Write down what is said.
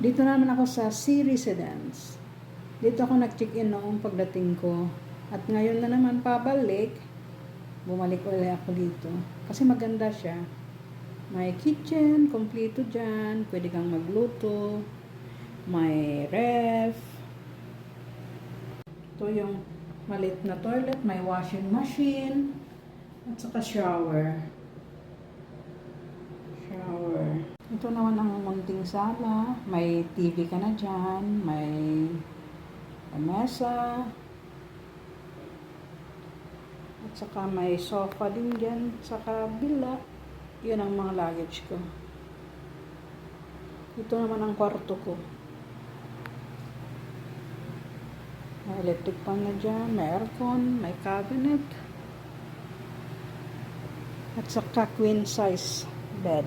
Dito naman ako sa C Residence. Dito ako nag-check-in noong pagdating ko. At ngayon na naman pabalik, bumalik ulit ako dito. Kasi maganda siya. May kitchen, kompleto dyan. Pwede kang magluto. May ref. Ito yung malit na toilet. May washing machine. At saka shower. Shower. Ito naman ang munting sala. May TV ka na dyan. May mesa. At saka may sofa din dyan sa kabila. Yun ang mga luggage ko. Ito naman ang kwarto ko. May electric fan na dyan. May aircon. May cabinet. At saka queen size bed.